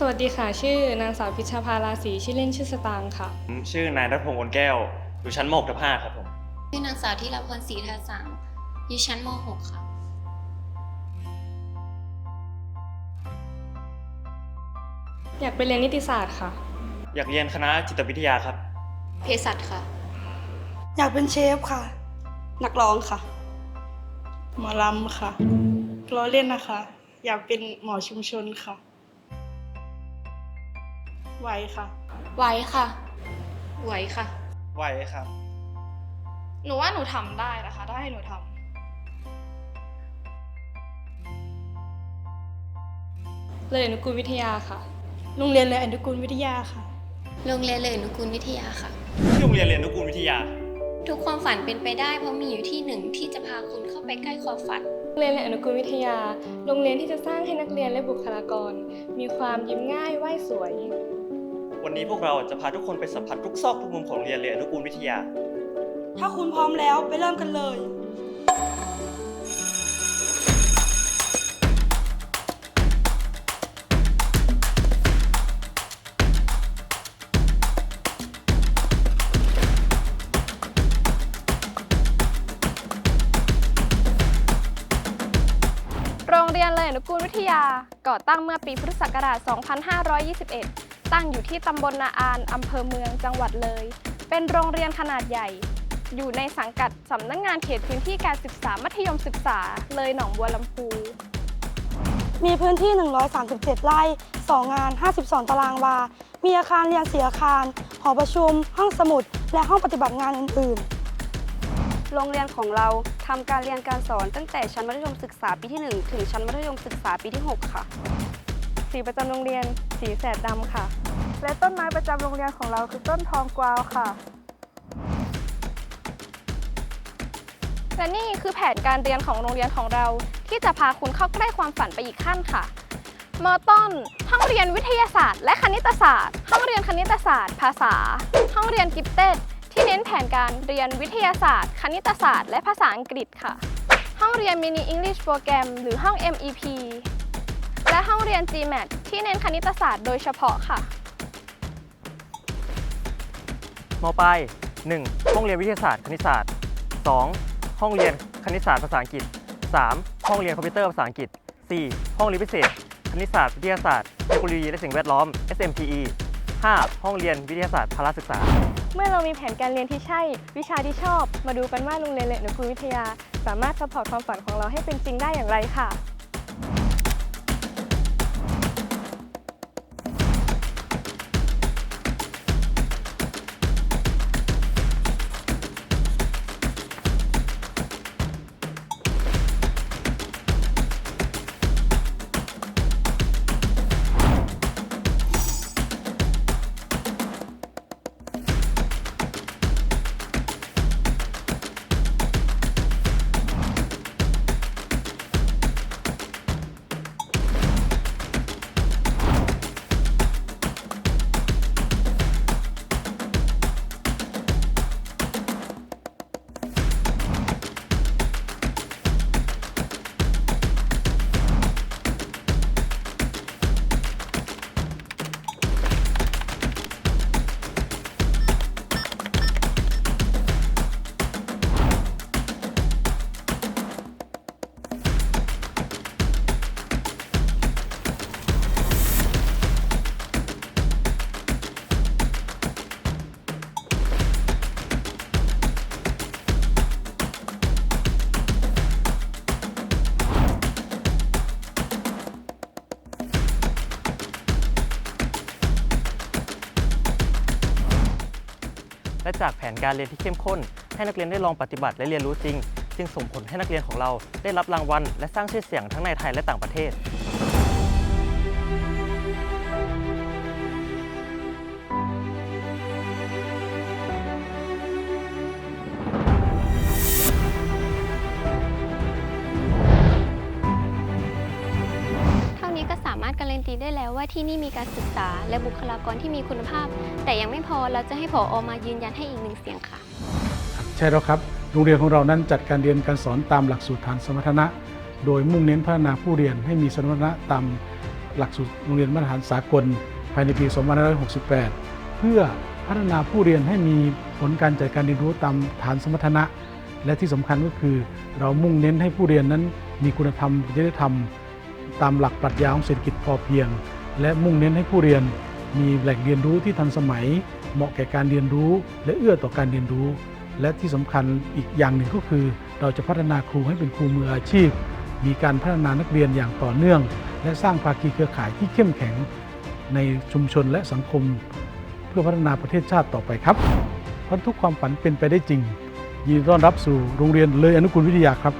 สวัสดีค่ะ ชื่อนางสาวพิชภาราศีชื่อเล่นชื่อสตางค์ค่ะ ผมชื่อนายรัตพงศ์อนแก้ว อยู่ชั้นม .6 ทับ5ครับผม ชื่อนางสาวที่รับพรศรีทาสังอยู่ชั้นม .6 ค่ะ อยากไปเรียนนิติศาสตร์ค่ะ อยากเรียนคณะจิตวิทยาครับ เภสัชค่ะ อยากเป็นเชฟค่ะ นักร้องค่ะ หมอลำค่ะล้อเล่นนะคะ อยากเป็นหมอชุมชนค่ะ ไหวค่ะ ไหวค่ะ ไหวค่ะ ไหวครับ หนูว่าหนูทำได้นะคะ ถ้าให้หนูทำเลยอนุกูลวิทยาค่ะ โรงเรียนเลยอนุกูลวิทยาค่ะ โรงเรียนเลยอนุกูลวิทยาค่ะ ที่โรงเรียนเรียนอนุกูลวิทยา ทุกความฝันเป็นไปได้เพราะมีอยู่ที่หนึ่งที่จะพาคุณเข้าไปใกล้ความฝัน โรงเรียนอนุกูลวิทยา โรงเรียนที่จะสร้างให้นักเรียนและบุคลากร มีความยิ้มง่ายไหว้สวย วันนี้พวกเราจะพาทุกคนไปสัมผัสทุกซอกทุกมุมของโรงเรียนเรียนอนุกูลวิทยา ถ้าคุณพร้อมแล้วไปเริ่มกันเลย โรงเรียนเลยอนุกูลวิทยา ก่อตั้งเมื่อปีพุทธศักราช 2521 ตั้งอยู่ที่ตำบลนาอานอำเภอเมืองจังหวัดเลย เป็นโรงเรียนขนาดใหญ่ อยู่ในสังกัดสำนักงงานเขตพื้นที่การศึกษามัธยมศึกษา เลยหนองบัวลำพู มีพื้นที่ 137 ไร่ 2 งาน 52 ตารางวา มีอาคารเรียนสีอาคาร หอประชุม ห้องสมุด และห้องปฏิบัติงานอื่นโรงเรียนของเราทำการเรียนการสอนตั้งแต่ชั้นมัธยมศึกษาปีที่ 1 ถึงชั้นมัธยมศึกษาปีที่ 6 ค่ะ สีประจำโรงเรียน สีแสดดำค่ะ และต้นไม้ประจำโรงเรียนของเราคือต้นทองกวาวค่ะ และนี่คือแผนการเรียนของโรงเรียนของเรา ที่จะพาคุณเข้าใกล้ความฝันไปอีกขั้นค่ะมต้น ห้องเรียนวิทยาศาสตร์ และคณิตศาสตร์ ห้องเรียนคณิตศาสตร์ ภาษา ห้องเรียนกิฟเต็ดที่เน้นแผนการเรียนวิทยาศาสตร์ คณิตศาสตร์ และภาษาอังกฤษค่ะ ห้องเรียนมินิ English โปรแกรมหรือห้อง MEP และห้องเรียน GMAT ที่เน้นคณิตศาสตร์โดยเฉพาะค่ะ มปลาย 1. ห้องเรียนวิทยาศาสตร์คณิตศาสตร์ 2. ห้องเรียนคณิตศาสตร์ภาษาอังกฤษ 3. ห้องเรียนคอมพิวเตอร์ภาษาอังกฤษ 4. ห้องเรียนพิเศษ คณิตศาสตร์วิทยาศาสตร์เทคโนโลยีและสิ่งแวดล้อม SMTE 5. ห้องเรียนวิทยาศาสตร์พละศึกษา เมื่อเรามีแผนการเรียนที่ใช่ วิชาที่ชอบ มาดูกันว่าโรงเรียนเลอนุกูลวิทยา สามารถสปอร์ตความฝันของเราให้เป็นจริงได้อย่างไรค่ะ และจากแผนการเรียนที่เข้มข้น ให้นักเรียนได้ลองปฏิบัติและเรียนรู้จริง จึงส่งผลให้นักเรียนของเราได้รับรางวัล และสร้างชื่อเสียงทั้งในไทยและต่างประเทศ ตีได้แล้วว่าที่นี่มีการศึกษา และบุคลากรที่มีคุณภาพ แต่ยังไม่พอเราจะให้ผออมายืนยันให้อีกหนึ่งเสียงค่ะ ใช่แล้วครับ โรงเรียนของเรานั้นจัดการเรียนการสอนตามหลักสูตรฐานสมรรถนะ โดยมุ่งเน้นพัฒนาผู้เรียนให้มีสมรรถนะตามหลักสูตรโรงเรียนมาตรฐานสากล ภายในปี 2568 เพื่อพัฒนาผู้เรียนให้มีผลการจัดการเรียนรู้ตามฐานสมรรถนะ และที่สำคัญก็คือ เรามุ่งเน้นให้ผู้เรียนนั้นมีคุณธรรมจริยธรรม ตามหลักปรัชญาของเศรษฐกิจพอเพียง และมุ่งเน้นให้ผู้เรียนมีแหล่งเรียนรู้ที่ทันสมัย เหมาะแก่การเรียนรู้ และเอื้อต่อการเรียนรู้ และที่สำคัญอีกอย่างหนึ่งก็คือ เราจะพัฒนาครูให้เป็นครูมืออาชีพ มีการพัฒนานักเรียนอย่างต่อเนื่อง และสร้างภาคีเครือข่ายที่เข้มแข็ง ในชุมชนและสังคม เพื่อพัฒนาประเทศชาติต่อไปครับเพราะทุกความฝันเป็นไปได้จริงยินดีต้อนรับสู่โรงเรียนเลยอนุกูลวิทยาครับ